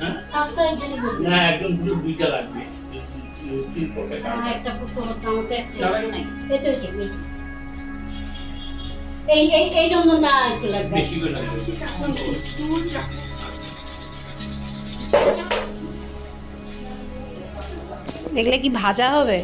হ্যাঁ? না একজন দুইটা লাগবে একটা একটা নাই এই এই এই একটু লাগবে এগুলো কি ভাজা হবে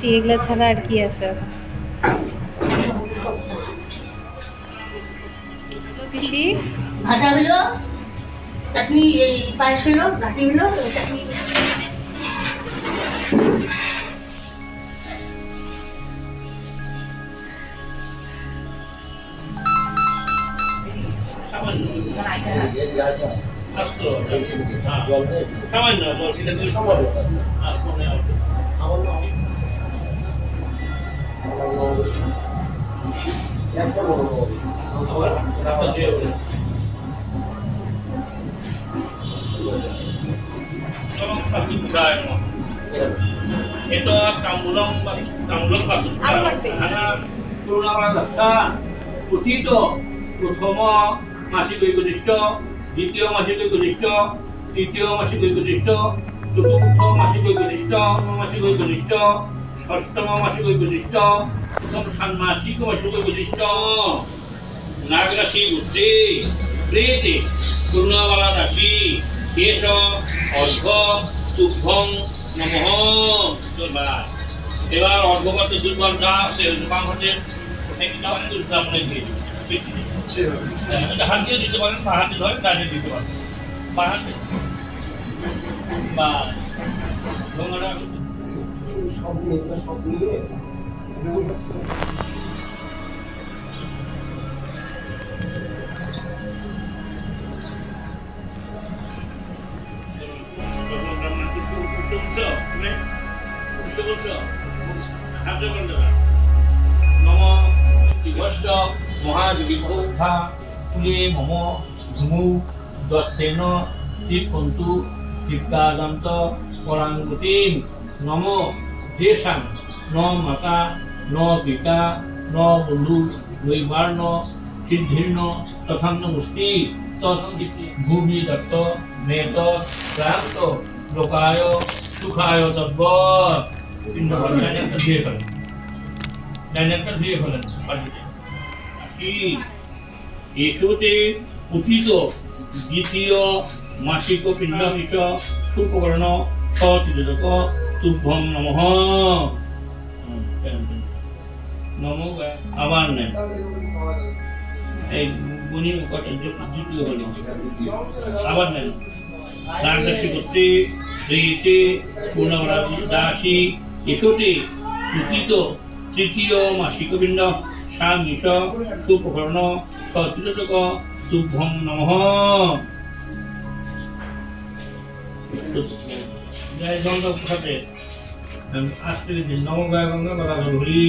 স্মৃতি এগুলো ছাড়া আর কি আছে? পিসি? ভাজা হলো চাটনি এই পায়েস হলো ঘাটি হলো চাটনি। সামান্য হ্যাঁ Ito kamulong kamulong রাখা প্রথম মাসিক ঐকনিষ্ঠ দ্বিতীয় মাসিক ঐকনিষ্ঠ তৃতীয় মাসিক ঐকনিষ্ঠ চতুর্থ মাসিক ঐকনিষ্ঠ মাসিক ঐকনিষ্ঠ ষষ্ঠম মাসিক ঐকনিষ্ঠ প্রথম ষান্মাসিক মাসিক ঐকনিষ্ঠ নাগরাশি বুদ্ধি প্রেতে পূর্ণবালা রাশি কেশ অর্ঘ তুভ্যং নমঃ। ধন্যবাদ। এবার অর্ঘগত দুর্বল যা আছে বাম হাতে ওটাকে কেমন দুর্বল আপনাকে দিয়ে দিবেন। হ্যাঁ, এটা হাত দিয়ে দিতে পারেন বা হাতে ধরে ডানে দিতে পারেন। বা হাতে। বা ঢোঙাটা মহাবিভূতা ফুলে মম ধুমু দত্তেন তীর্পন্তু তৃপ্তাদন্ত পরাঙ্গতিম নম যেষাং ন মাতা ন পিতা ন বন্ধু নৈবার্ণ সিদ্ধির্ণ তথান্ন মুষ্টি ভূমি দত্ত নেত ক্রান্ত লোকায় সুখায় তদ্বৎ তিনটা ডাইনেকটা দিয়ে ফেলেন ডাইনেকটা দিয়ে ফেলেন কি এসুতে উঠিত দ্বিতীয় মাসিক পিণ্ড বিষ সুপকর্ণ সচিদক তুভ্যং নমঃ নম আবার নেন। এই গুণী দ্বিতীয় হলো। আবার নেন। দ্বাদশী করতে শ্রীতে পূর্ণবরাদাসী এসোতে উচিত তৃতীয় মাসিক পিণ্ড সামিষ সুপকর্ণ সচিদক তুভ্যং নমঃ। জয় গঙ্গা আজকে দিন নম গায় গঙ্গা বলা হরি।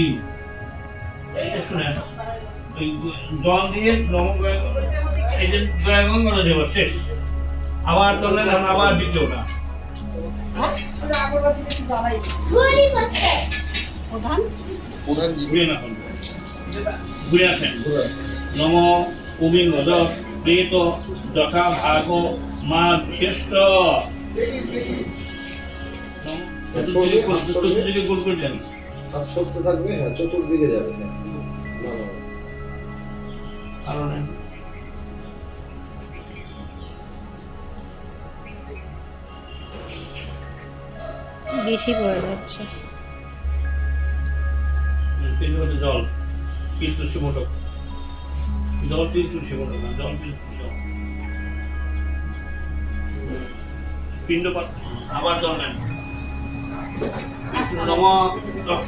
জল দিয়ে এই যে গায় গঙ্গা দেব শেষ আবার আবার প্রধান ঘুরে না ঘুরে আসেন নম উমিং ভজ প্রেত যথা ভাগ মা শ্রেষ্ঠ চতুর্দিকে গোল করে হ্যাঁ যাবে হ্যাঁ। কারণে বেশি পড়ে যাচ্ছে। জল। তিন তুলসী মোটক জল তিন তুলসী মোটক না, জল তিন পিণ্ড আবার জল নেন। নম দক্ষ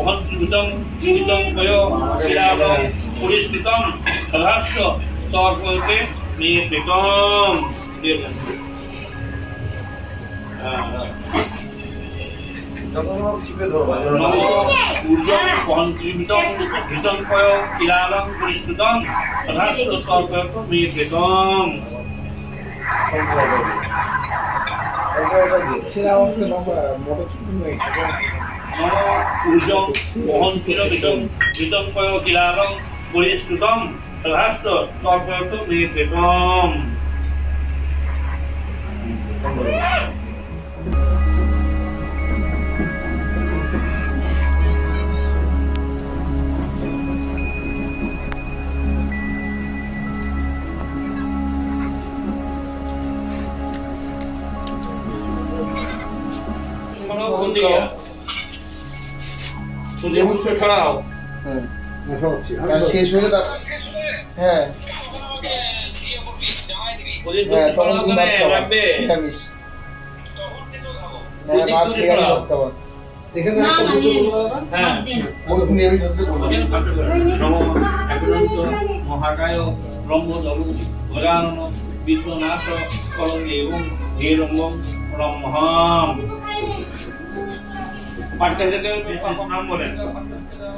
মহৎকৃতম কৃতম কয় ক্রীড়াবং পরিষ্কৃতম সদাস্য তর্পয়ক নিয়মিতম সেটা অবশ্যই motor ujung pohon kita hitam hitam kau kilarang polis hitam kelas tu tor kau tu ni hitam Yeah. হ্যাঁ কাজ শেষ হলে হ্যাঁ হ্যাঁ। তখন তুমি ভাত হ্যাঁ ভাত। এখানে একটা। হ্যাঁ। মহাকায় ব্রহ্ম দলু গজানন বিদ্যনাশ কলঙ্গে এবং হে ব্রহ্মম। নাম বলেন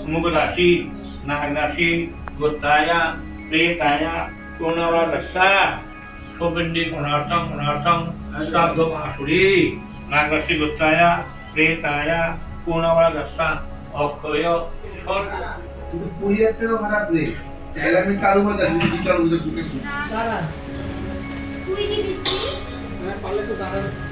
মুখ রাশি নাগ রাশি গোত্রায়া প্রেতায়া কোণাওয়া রসা সৌপিণ্ডি কোণার্থং কোণার্থং শ্রাদ্ধ আসুরি নাগ রাশি গোত্রায়া প্রেতায়া কোণাওয়া রসা অক্ষয় সর্ব থেকেও খারাপ নেই চাইলে আমি কারু বাজার দিদি কারু বাজার তুই কি দিচ্ছিস? মারো তো একটু।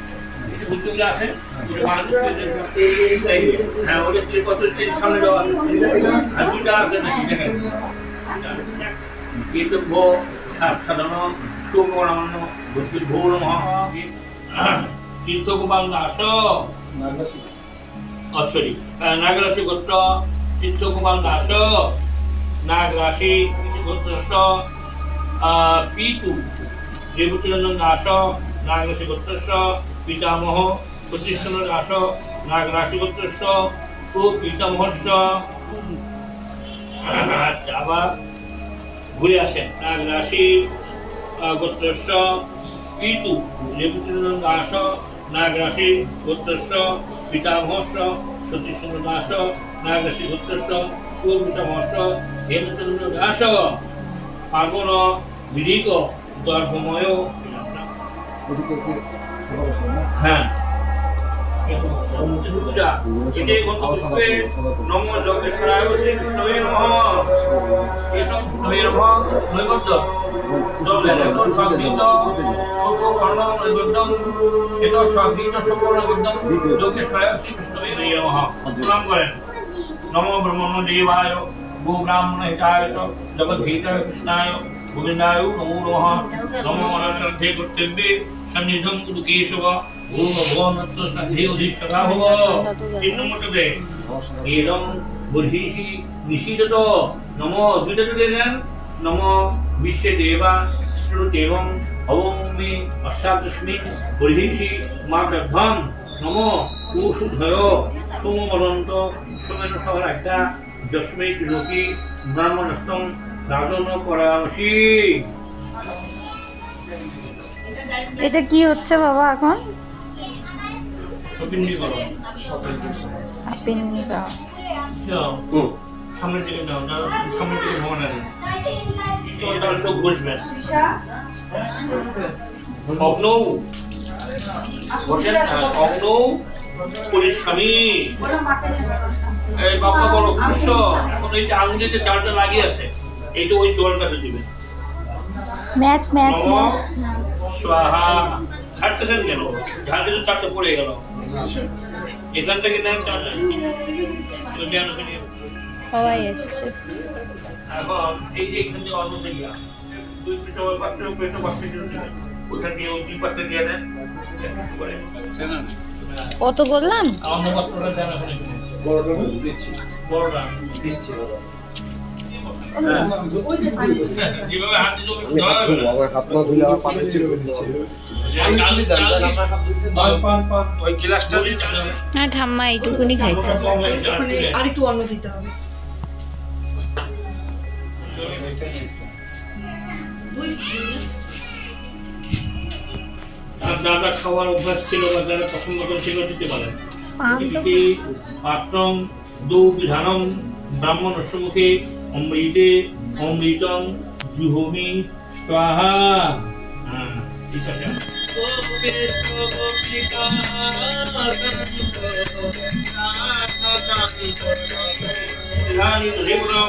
ওটা মানুষ হ্যাঁ ওটা কত সামনে যাওয়া আর দুটা আছে সেখানে কীর্তব্য সাধারণ তীর্থগোপাল দাস। সরি নাগরাশি গোত্র। তীর্থগোপাল দাস। নাগরাশি গোত্রস্য পিতু দেবতীরঞ্জন দাস। নাগরাশি গোত্রস্য পিতামহ প্রতিষ্ঠন দাস নাগরাশি গোত্রস্য পিতামহস্য আবার ঘুরে আসেন নাগ রাশি গোত্রস্য পিতু দাস নাগ রাশি গোত্রস্য পিতামহস্য সতীশচন্দ্র দাস নাগ রাশি গোত্রস্য পিতামহস্য হেমচন্দ্র দাস পার্বণ বিধিক দর্ভময় হ্যাঁ। গন্তব্যে নম এসব বিষ্ণুবে নমঃ। নৈবেদ্য। জলের যোগেশ্বরায় শ্রীকৃষ্ণবে নমঃ। ব্রহ্মণ কৃষ্ণায় গোবিন্দায় নমো নমঃ। নমো মনশ্রদ্ধে কর্তব্যে সন্নিধম কুরু শ্রদ্ধে অধিষ্ঠতা ভব। এরম নম দেন নম বিশ্বে দেবা শ্রুতেবং হবং মে অষ্টাদশমিন মা গর্ভম নম কৌশুধয় সোমবদন্ত সোমেন সহর একটা যস্মৈ ত্রিলোকি ব্রাহ্মণস্তম রাজন পরামসি এটা কি হচ্ছে বাবা এখন? বাবা বড় কৃষ্ণ এখন এই যে আঙুলে লাগিয়ে আছে এইটা ওই জলটাতে দিবেন ম্যাচ ম্যাচ ম্যাচ। স্বাহা। ছাড়তেছেন কেন? ঝাড় দিলে চারটে পড়ে গেল। এখান থেকে নেন চার্জার সবাই এসছে। এখন এই যে এখান থেকে অন্য দিকে দুই পিঠা ওই পাত্রে পেটো পাত্রে ওখান দিয়ে ওই দুই পাত্রে দিয়ে দেন করে। কত বললাম? পাত্রটা দেন ওখানে বড়টা দিচ্ছি। দিচ্ছি হাত না ধুলে আমার পান হ্যাঁ ঠাম্মা এইটুকুনি খাইতে হবে। ওখানে আরেকটু দিতে হবে। যারা খাওয়ার অভ্যাস ছিল বা যারা পছন্দ করে সেগুলো দিতে পারেন পাত্রং দুবিধানং ব্রাহ্মণ সম্মুখে অমৃতে অমৃতং জুহোমি স্বাহা। হ্যাঁ, ঠিক আছে? ইহানি ত্রিপুরং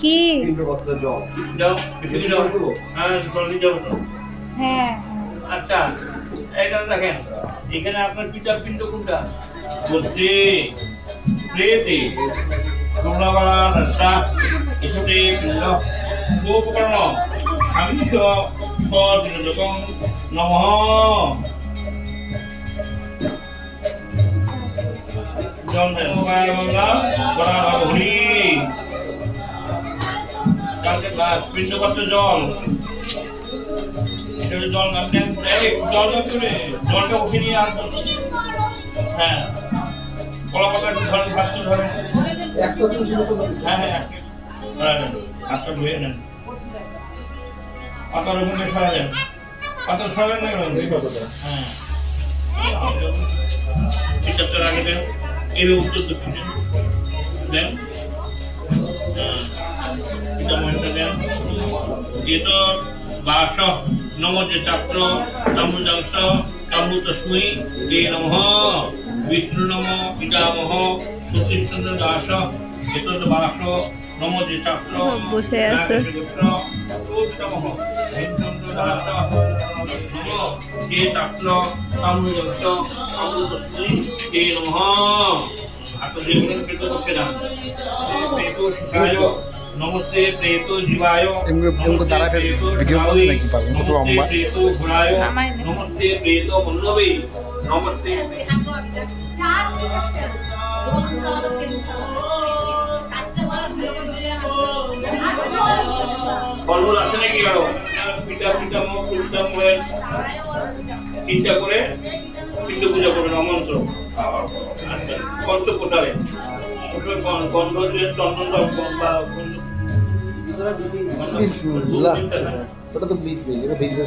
কি হ্যাঁ হ্যাঁ আচ্ছা এখানে দেখেন এখানে আপনার পিতার পিণ্ড কোনটা? বলছে প্রেতে কমলাবাড়া রাস্তা এসবে পিণ্ড আমিষ সদিনকং নমঃ। জল দেন। গঙ্গা বড়া হরি চালকে পিণ্ড পাত্র জল। এটা জল এই জল করে জলটা উঠে নিয়ে আসবেন হ্যাঁ। কলা পাতা একটু ধরেন ফার্স্ট ধরেন। একটা হ্যাঁ হ্যাঁ হাতটা ধুয়ে নেন। পাতার ওখানে সরা দেন। পাতা সরাবেন না কেন? দুই পাতাটা হ্যাঁ। পিতার আগে দেন এর উত্তর দক্ষিণে দেন। হ্যাঁ। এটা মহিলা দেন এত বাস নম যে ছাত্র তাম্বু তস্মৈ তে নমঃ বিষ্ণু নম পিতামহ সতীশচন্দ্র দাস এত ছাত্র বসে আছে। তে নমস্তে প্রেত জীবায় ভিডিও করলে নাকি পাবো? কত লম্বা? প্রেত ঘোড়ায় নমস্তে প্রেত মন্নবে নমস্তে ফলমূল আছে নাকি আরও? পিঠা পিঠা মুখ পিঠা মুখে চিন্তা করে পিণ্ড পূজা করবেন অমন্ত্র আচ্ছা কষ্ট কোটাবে গন্ধ দিয়ে চন্দন বা বিসমিল্লাহ। ওটা তো বীজ বেজ এটা বীজের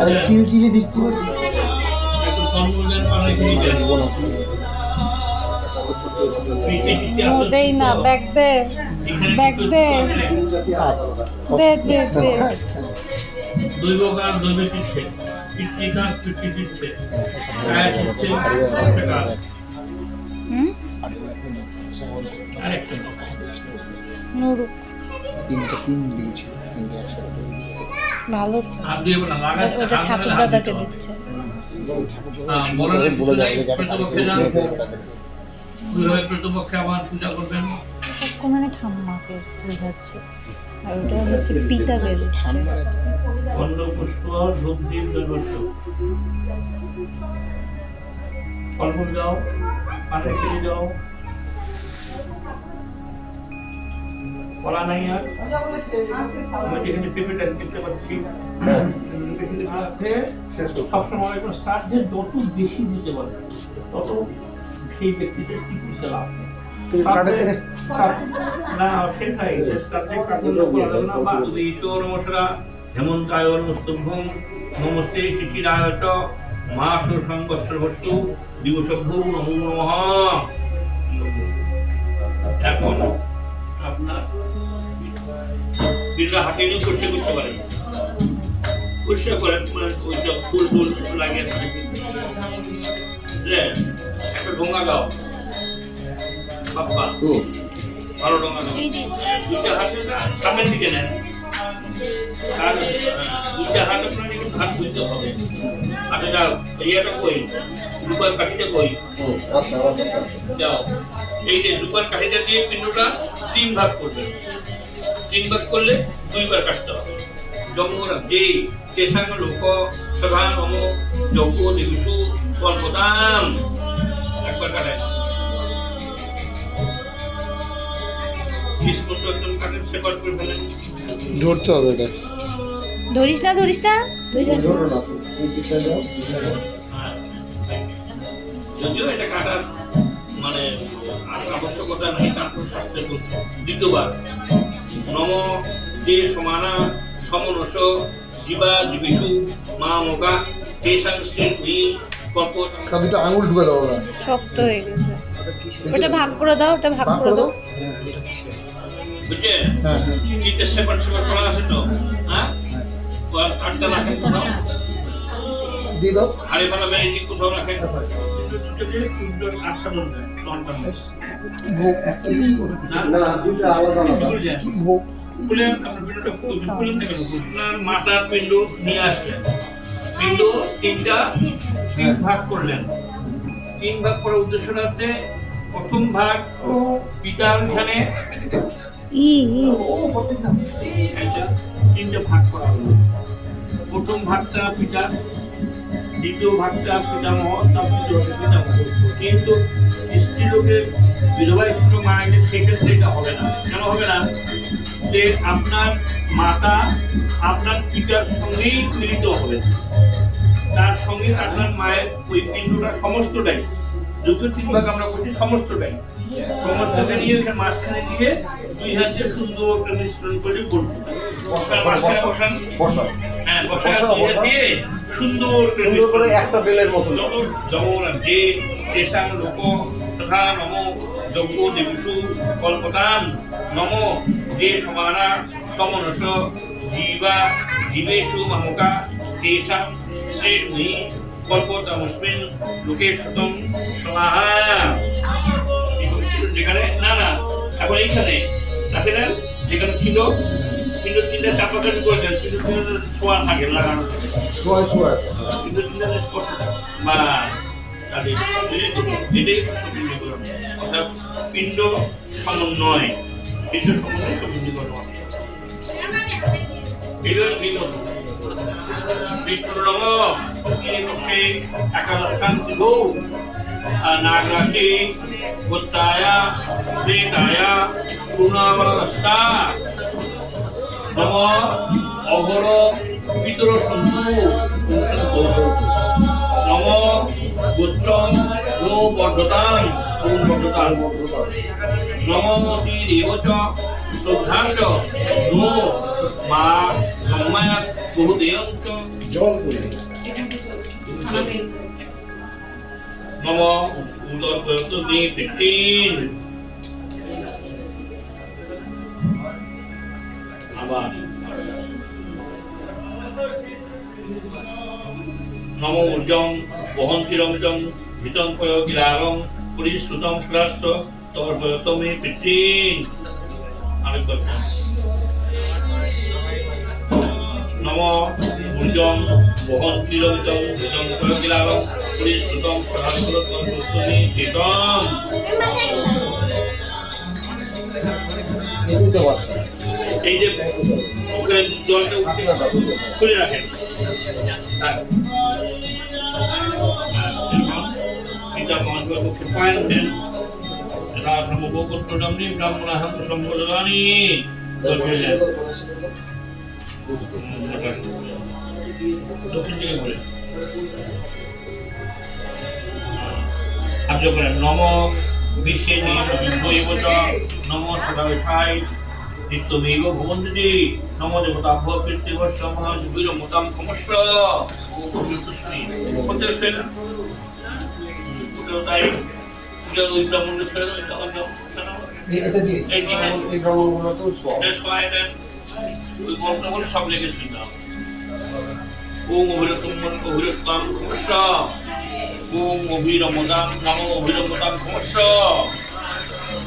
আরে চিল চিলে বৃষ্টি হচ্ছে দেই না ব্যাগ দে ব্যাগ দে। দে দে দে। দৈব গান দৈব হুম? নুরু তিনটা তিন তিনটে একসাথে ভালো ওটা ঠাকুর দাদাকে দিচ্ছে। বলে বলে যায় দুইভাবে প্রতিপক্ষে আবার পূজা করবেন? মানে ঠাম্মাকে বোঝাচ্ছে আর ওটা হচ্ছে পিতাকে দিচ্ছে খণ্ড পুষ্প ধূপ দ্বীপ দৈবত্ব ফলমূল যাও পানের খেয়ে যাও কলা নাই আর? আমি যেখানে পেঁপেটা দেখতে পাচ্ছি। পেঁপে না খেয়ে শেষ সবসময় একটু শ্রাদ্ধের যত বেশি দিতে পারবে তত সেই ব্যক্তিদের চিকিৎসা লাভ কেটে না। সেটাই যে শ্রাদ্ধে কাকুর লোক না বা ঈশ্বর মশলা হেমন্তায় অনুস্তভ্যম নমস্তে শিশিরায় চ মাস সংবৎসরবস্তু দিবসভ্য নমো নমঃ। এখন আপনার বিনা হাতে নিয়ে পরিষ্কার করতে পারেন। পরিষ্কার করেন মানে ওই ফুল টুল লাগিয়ে দাও। বাপ্পা। ভালো দাও। দুইটা হাতে সামনের দিকে নেন। আর দুইটা হাত আপনার একটু ভাগ বুঝতে হবে। আচ্ছা যাও ইয়েটা কই? রূপার কাঠিটা কই? আচ্ছা আচ্ছা আচ্ছা। যাও। এই যে রূপার কাঠিটা দিয়ে পিণ্ডটা তিন ভাগ করবে। তিন ভাগ করলে দুইবার কাটতে হবে। যমুর যে চেষাঙ্গ লোক সদা নম যজ্ঞ দিবসু কল্পতাম একবার কাটায় ধরতে হবে এটা। ধরিস না ধরিস না। হ্যাঁ। যদিও এটা কাটার মানে আবশ্যকতা নেই তারপর শাস্ত্রে বলছে। দ্বিতীয়বার নম যে সমানা সমনস জীবা জীবিষু মা মোকা তেষাং শ্রী দুটো আঙুল ঢুকে দাও না শক্ত হয়ে গেছে। ওটা ভাগ করে দাও ওটা ভাগ করে দাও। হ্যাঁ হ্যাঁ চিতের সেপার সেপার করা আছে তো হ্যাঁ? কাটটা কোথাও মাথার পিণ্ড নিয়ে আসলেন। পিণ্ড তিনটা তিন ভাগ করলেন। তিন ভাগ করার উদ্দেশ্যটা হচ্ছে প্রথম ভাগ পিতার। একটা তিনটে ভাগ করা হলো। প্রথম ভাগটা পিতা দ্বিতীয় ভাগটা পিতামহ তার তৃতীয় পিতামহ। কিন্তু স্ত্রী লোকের বিধবা স্ত্রী মারা গেলে সেক্ষেত্রে এটা হবে না। কেন হবে না? যে আপনার মাতা আপনার পিতার সঙ্গেই মিলিত হবে তার সঙ্গে আপনার মায়ের ওই পিণ্ডটা সমস্তটাই যদিও তিন ভাগ আমরা বলছি সমস্তটাই। সমস্তটা নিয়ে ওখানে মাঝখানে দিয়ে দুই হাত দিয়ে সুন্দর করে মিশ্রণ করে করব বসান। হ্যাঁ। দিয়ে সুন্দর করে একটা বেলের মতো। যে তেষাং লোক তথা নম যজ্ঞ দেবীষু কল্পতান নম যে সমানা সমনস জীবা জীবেষু মামকা তেষাং শ্রী মুহি কল্পতামস্মিন লোকে শতম সমাহা। যেখানে না না এখন এইখানে। আছে না? যেখানে ছিল। কিন্তু চিন্তা চাপাচাপি করে দেন কিন্তু চিন্তা ছোঁয়া থাকে লাগানো থাকে। কিন্তু চিন্তা থাকে। বা তাদের এটাই অর্থাৎ পিণ্ড সমন্বয়। পিণ্ড সমন্বয় এটা বিমত বিষ্ণু নম পক্ষে একাদশান্তি গৌ নাগরাশি গোত্তায়া প্রেতায়া পূর্ণাবরস্তা নম অঘর পিতর সন্তু নম গোত্রম নো বর্ধতাম ওম বর্ধতাম নমতি দেবচ শ্রদ্ধাঞ্চ নো মা সম্মায়াত জল করে মম উদরপ্রয়ত মে ফিফটিন আবার নম ঊর্জং বহন্তিরং চং ভিতং পয় গিলারং পরিশ্রুতং সুরাষ্ট্র তর্পয়ত মে ফিফটিন আরেকবার নম চং ভিতং পয় গিলারং পরিশ্রুতং সুরাষ্ট্র তর্পয়ত মে ফিফটিন এগুলো বসা এই যে ওখানে জলটা খুলে রাখেন। হ্যাঁ। পিতা মহাত্মার পক্ষে পায়ন দেন যথা সমগোত্রডম্নি ব্রাহ্মণাহং সম্বোধনানি দক্ষিণ দিকে ঘুরে নম বিশ্বে নিয়ম বিদ্বৈবচ নম সদাবিষায় নিত্যমেব ভবন্তি নম দেবতাভ্য পিতৃভস্য মহাজুবিরমতাম ক্রমস্য তুষ্মি প্রত্যেক শ্রেণ তাই পূজা ওই ব্রাহ্মণের শ্রেণ ওই এটা দিয়ে এই যে এই তো ওই মন্ত্রগুলো সব লিখেছি না ওম অভিরতম অভিরতম ক্রমস্য ওম অভিরমদাম নম অভিরমদাম ক্রমস্য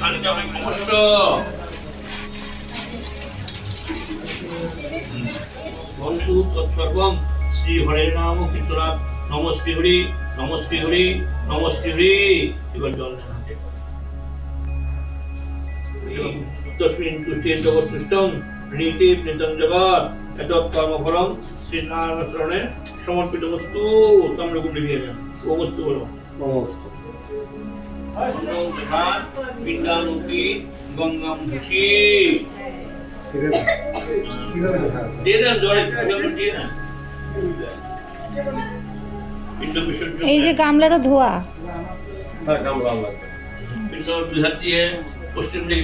আনিকামে ক্রমস্য বন্ধু তৎসর্বম শ্রী হরে নাম কীর্তনাথ নমস্তে হরি নমস্তে হরি নমস্তে হরি। এবার জল নেন হাতে। তস্মিন তুষ্টেন জগৎতুষ্টং নীতি প্রীতম জগৎ এতৎ কর্মফলম শ্রীনারায়ণ সমর্পিত বস্তু তাম্রকুণ্ডে দিয়ে ও বস্তু বলো। নমস্কার অন্নং গঙ্গাম ধুষি দিয়ে দেন জলে জলে দিয়ে দেন এই যে গামলাটা ধোয়া দিকে পশ্চিম দিকে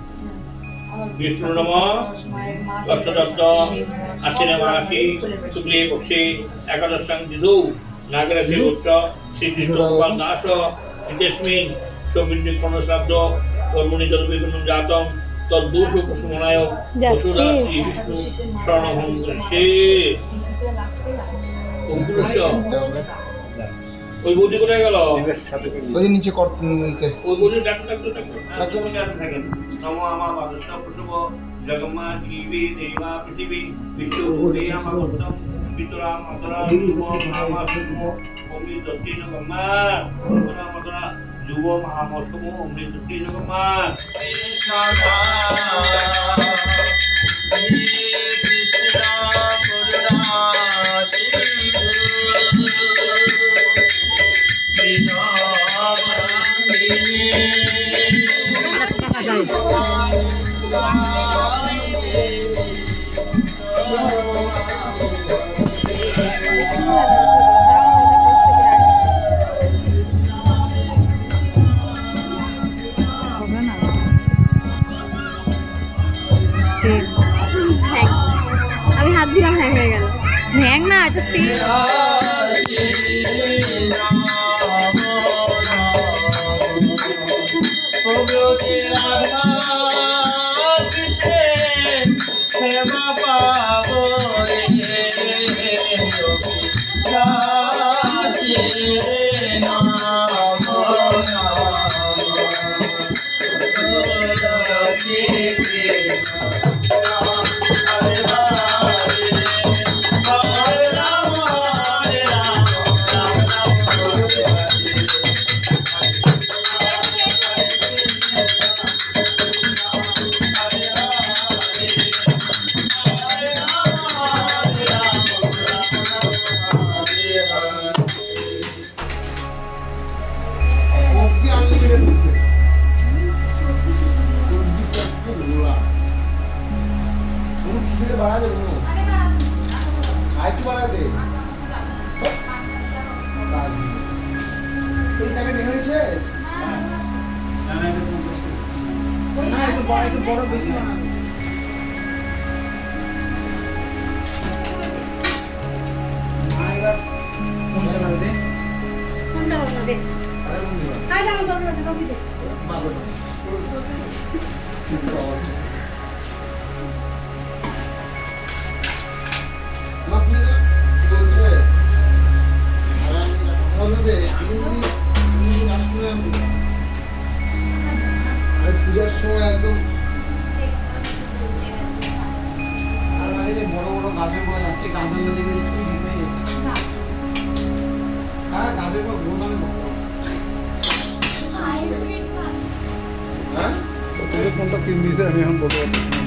বিষ্ণু নম। দত্ত আশ্বিনে মাসি শুক্লে পক্ষে একাদশাং দিদৌ নাগরাজে গোত্র শ্রীকৃষ্ণ দাস ইতেস্মিন সৌমিন্দ্রিক কর্ণশ্রাদ্ধ কর্মণি জলবিগুণ জাতম তদ্দোষ কুসুমনায় বসুদা শ্রী বিষ্ণু সে ওই বৌদি কোথায় গেল? ওই নিচে কর নিতে ওই বৌদি ডাক্তার ডাক্তার ডাক্তার থাকেন নম আমার বাদশ প্রসব জগম্মা জীবে দেবা পৃথিবী বিশ্ব ভূতে আমার উত্তম পিতরা মাতরা যুব মহামা শুভ অমৃত দত্তি মাতরা যুব মহামা শুভ অমৃত দত্তি জগম্মা হবে আপনি হ্যাঁ কোনটা তিন দিয়েছে